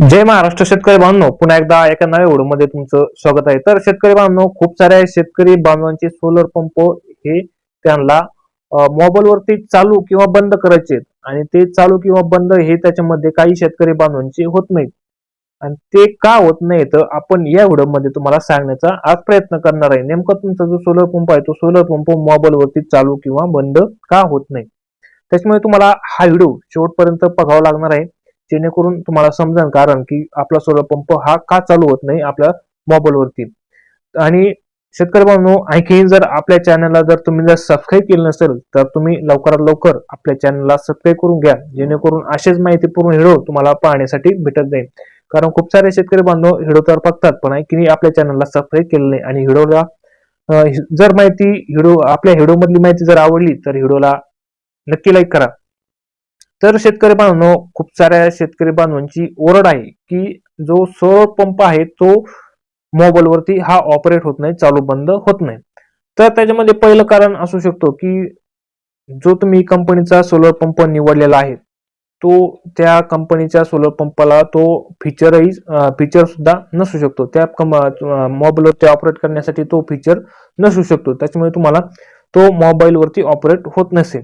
जय महाराष्ट्र शेतकरी बांधव. पुन्हा एकदा एका नव्या व्हिडिओमध्ये तुमचं स्वागत आहे. तर शेतकरी बांधव खूप साऱ्या शेतकरी बांधवांचे सोलर पंप हे त्यांना मोबाईल वरती चालू किंवा बंद करायचे आहेत. आणि ते चालू किंवा बंद हे त्याच्यामध्ये काही शेतकरी बांधवांचे होत नाहीत. आणि ते का होत नाही तर आपण या व्हिडिओमध्ये तुम्हाला सांगण्याचा आज प्रयत्न करणार आहे. नेमका तुमचा जो सोलर पंप आहे तो सोलर पंप मोबाईल वरती चालू किंवा बंद का होत नाही? त्याच्यामुळे तुम्हाला हा व्हिडिओ शेवटपर्यंत बघावा लागणार आहे. जेणेकरून तुम्हाला समजेल कारण की आपला सोलर पंप हा का चालू होत नाही आपल्या मोबाईलवरती आणि शेतकरी बांधव आणखी जर आपल्या चॅनलला जर तुम्ही जर सबस्क्राईब केलं नसेल तर तुम्ही लवकरात लवकर आपल्या चॅनलला सबस्क्राईब करून घ्या. जेणेकरून असेच माहितीपूर्ण हिडो तुम्हाला पाहण्यासाठी भेटत जाईल. कारण खूप सारे शेतकरी बांधव हिडो तर बघतात पण आणखी आपल्या चॅनलला सबस्क्राईब केलं नाही. आणि हिडोला जर माहिती हिडो आपल्या हिडोमधली मधली माहिती जर आवडली तर हिडोला नक्की लाईक करा. तर शेतकरी बांधवांनो खूप साऱ्या शेतकरी बांधवांची ओरड आहे की जो सौर पंप आहे तो मोबाईलवरती हा ऑपरेट होत नाही चालू बंद होत नाही. तर त्याच्यामध्ये पहिलं कारण असू शकतो की जो तुम्ही कंपनीचा सोलर पंप निवडलेला आहे तो त्या कंपनीच्या सोलर पंपाला तो फीचरही फीचर सुद्धा नसू शकतो. त्या मोबाईलवरती ऑपरेट करण्यासाठी तो फीचर नसू शकतो. त्याच्यामुळे तुम्हाला तो मोबाईलवरती ऑपरेट होत नसेल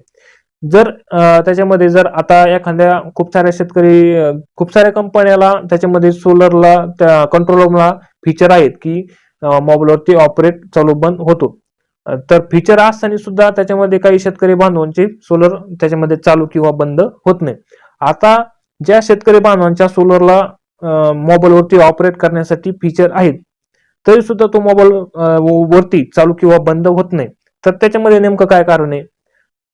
जर त्याच्यामध्ये जर आता एखाद्या खूप साऱ्या शेतकरी खूप साऱ्या कंपन्याला त्याच्यामध्ये सोलरला त्या कंट्रोलरला फीचर आहेत की मोबाईलवरती ऑपरेट चालू बंद होतो. तर फीचर असताना सुद्धा त्याच्यामध्ये काही शेतकरी बांधवांचे सोलर त्याच्यामध्ये चालू किंवा बंद होत नाही. आता ज्या शेतकरी बांधवांच्या सोलरला मोबाईलवरती ऑपरेट करण्यासाठी फीचर आहेत तरी सुद्धा तो मोबाईल वरती चालू किंवा बंद होत नाही. तर त्याच्यामध्ये नेमकं काय कारण आहे?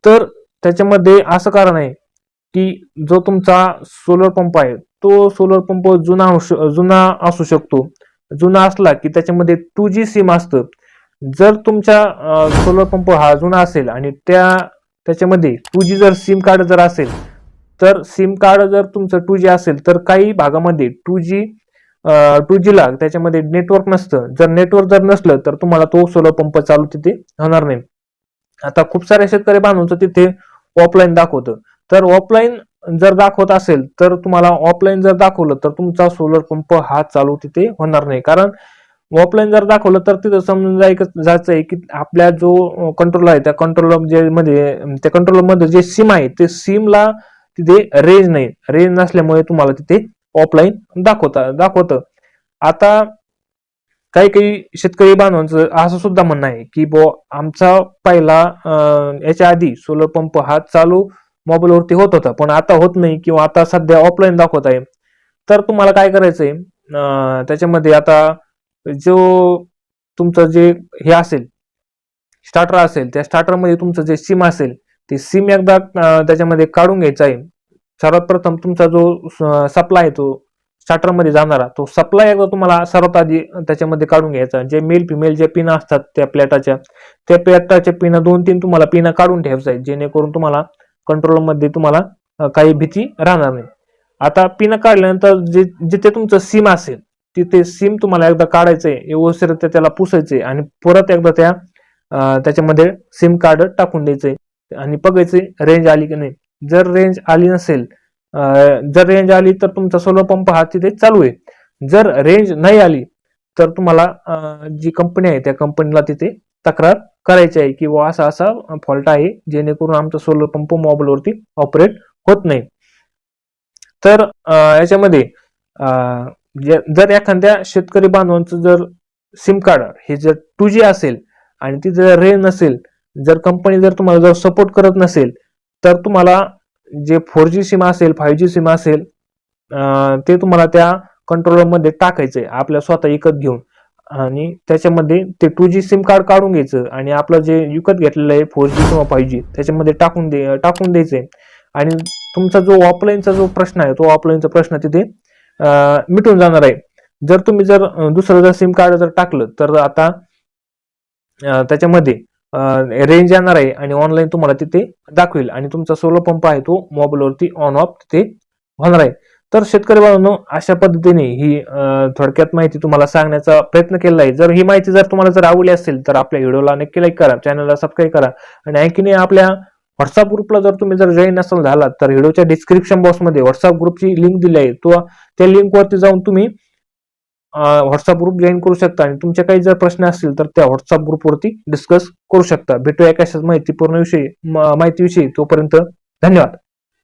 तर त्याच्यामध्ये असं कारण आहे की जो तुमचा सोलर पंप आहे तो सोलर पंप जुना जुना असू शकतो. जुना असला की त्याच्यामध्ये टू जी सिम असतं. जर तुमच्या सोलर पंप हा जुना असेल आणि त्या त्याच्यामध्ये टू जी जर सिम कार्ड जर असेल तर सिम कार्ड जर तुमचं टू जी असेल तर काही भागामध्ये टू जी टू जीला त्याच्यामध्ये नेटवर्क नसतं. जर नेटवर्क जर नसलं तर तुम्हाला तो सोलर पंप चालू तिथे होणार नाही. आता खूप साऱ्या शेतकरी बांधवांचं तिथे ऑफलाईन दाखवतं. तर ऑफलाईन जर दाखवत असेल तर तुम्हाला ऑफलाईन जर दाखवलं तर तुमचा सोलर पंप हा चालू तिथे होणार नाही. कारण ऑफलाईन जर दाखवलं तर तिथं समजून जायचं जायचं आहे की आपल्या जो कंट्रोल आहे त्या कंट्रोलर जे मध्ये त्या कंट्रोलरमध्ये जे सिम आहे ते सिमला तिथे रेंज नाही. रेंज नसल्यामुळे तुम्हाला तिथे ऑफलाईन दाखवता दाखवतं. आता काही काही शेतकरी बांधवांचं असं सुद्धा म्हणणं आहे की बो आमचा पहिला याच्या आधी सोलर पंप हा चालू मोबाईलवरती होत होता. पण आता होत नाही किंवा आता सध्या ऑफलाईन दाखवत आहे. तर तुम्हाला काय करायचंय? त्याच्यामध्ये आता जो तुमचं जे हे असेल स्टार्टर असेल त्या स्टार्टरमध्ये तुमचं जे सिम असेल ते सिम एकदा त्याच्यामध्ये काढून घ्यायचं आहे. सर्वात प्रथम तुमचा जो सप्लाय आहे तो स्टार्टरमध्ये जाणारा तो सप्लाय एकदा तुम्हाला सर्वात आधी त्याच्यामध्ये काढून घ्यायचा. जे मेल फिमेल जे पिन असतात त्या प्लॅटाच्या त्या प्लॅटाच्या पिना दोन तीन तुम्हाला पिना काढून ठेवायचा आहे. जेणेकरून तुम्हाला कंट्रोलमध्ये तुम्हाला काही भीती राहणार नाही. आता पिन काढल्यानंतर जे जिथे तुमचं सिम असेल तिथे सिम तुम्हाला एकदा काढायचंय व्यवस्थित त्याला पुसायचंय आणि परत एकदा त्या त्याच्यामध्ये सिम कार्ड टाकून द्यायचंय आणि बघायचंय रेंज आली की नाही. जर रेंज आली नसेल जर रेंज आली तर तुमचा सोलर पंप हा तिथे चालू आहे. जर रेंज नाही आली तर तुम्हाला जी कंपनी आहे त्या कंपनीला तिथे तक्रार करायची आहे की असा असा फॉल्ट आहे जेणेकरून आमचा सोलर पंप मोबाईलवरती ऑपरेट होत नाही. तर याच्यामध्ये जर एखाद्या शेतकरी बांधवांचं जर सिम कार्ड हे जर टू जी असेल आणि ती जर रेंज नसेल जर कंपनी जर तुम्हाला जर सपोर्ट करत नसेल तर तुम्हाला जे फोर जी सिम असेल फाईव्ह जी सिम असेल ते तुम्हाला त्या कंट्रोलरमध्ये टाकायचं आहे आपल्या स्वतः विकत घेऊन. आणि त्याच्यामध्ये ते टू जी सिम कार्ड काढून घ्यायचं आणि आपलं जे विकत घेतलेलं आहे फोर जी किंवा फाईव्ह जी त्याच्यामध्ये टाकून दे टाकून द्यायचंय. आणि तुमचा जो ऑफलाईनचा जो प्रश्न आहे तो ऑफलाईनचा प्रश्न तिथे मिटून जाणार आहे. जर तुम्ही जर दुसरं जर सिम कार्ड जर टाकलं तर आता त्याच्यामध्ये रेंज येणार आहे आणि ऑनलाईन तुम्हाला तिथे दाखवेल. आणि तुमचा सोलर पंप आहे तो मोबाईलवरती ऑन ऑफ तिथे होणार आहे. तर शेतकरी बांधवांनो अशा पद्धतीने ही थोडक्यात माहिती तुम्हाला सांगण्याचा प्रयत्न केला आहे. जर ही माहिती जर तुम्हाला जर आवडली असेल तर आपल्या व्हिडिओला नक्की लाईक करा चॅनलला सबस्क्राईब करा. आणि आणखीने आपल्या व्हॉट्सअप ग्रुपला जर तुम्ही जर जॉईन नसाल झाला तर व्हिडिओच्या डिस्क्रिप्शन बॉक्समध्ये व्हॉट्सअप ग्रुपची लिंक दिली आहे. तो त्या लिंकवरती जाऊन तुम्ही व्हॉट्सअप ग्रुप जॉईन करू शकता आणि तुमचे काही जर प्रश्न असतील तर त्या व्हॉट्सअप ग्रुपवरती डिस्कस करू शकता. भेटूया एका माहितीपूर्ण विषयी माहितीविषयी तोपर्यंत धन्यवाद.